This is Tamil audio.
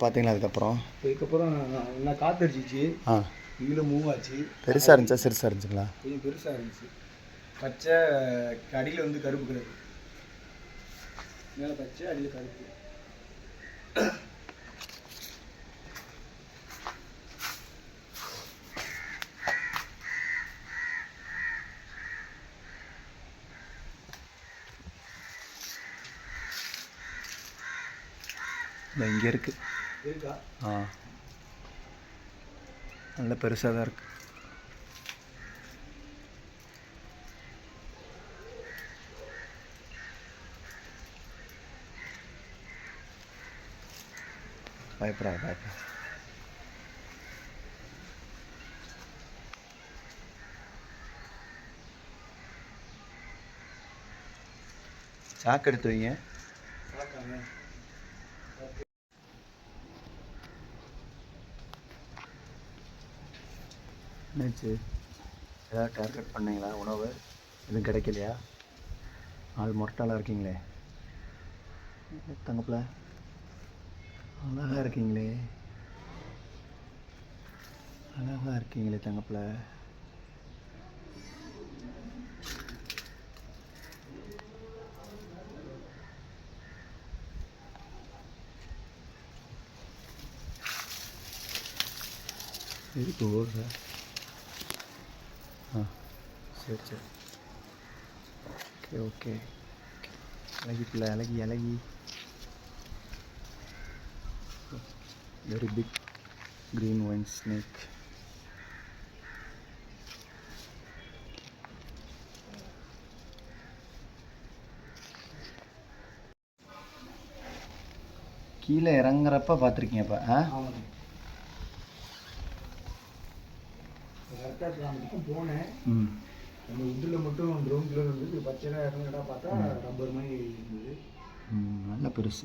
பார்த்தீங்களா அதுக்கப்புறம்? இதுக்கப்புறம் என்ன காற்று அடிச்சிச்சு ஆ. இதில் மூவ் ஆச்சு. பெருசாக இருந்துச்சா? சிறுசாக இருந்துச்சுங்களா? கொஞ்சம் பெருசாக இருந்துச்சு. பச்சை அடியில் வந்து கருப்பு கலர். மேலே பச்சை அடியில் கருப்பு. இங்கே இருக்குது இருக்கா. ஆ. நல்ல பெருசாக தான் இருக்குது பயப்படாத பயப்படாத சாக்கு எடுத்து வைங்க. என்னாச்சு? ஏதாவது டார்கெட் பண்ணீங்களா? உணவு? எதுவும் கிடைக்கலையா? ஆள் முரட்டாளாக இருக்கீங்களே. தங்கப்பில். அழகாக இருக்கீங்களே. அழகாக இருக்கீங்களே தங்கப்பில். எதுக்கு ஓடுற? ஆ சரி சரி ஓகே ஓகே அழகி பிள்ளை அழகி அழகி very big green vine snake கீழே இறங்குறப்ப பார்த்துருக்கீங்கப்பா ஆ அந்த பக்கம் போனேன். ம். அந்த உட்டில் மட்டும் கலர் இருந்தது பச்சையாக இறங்கிட்டா பார்த்தா ரப்பர் மாதிரி இருந்தது. நல்ல பெருசு.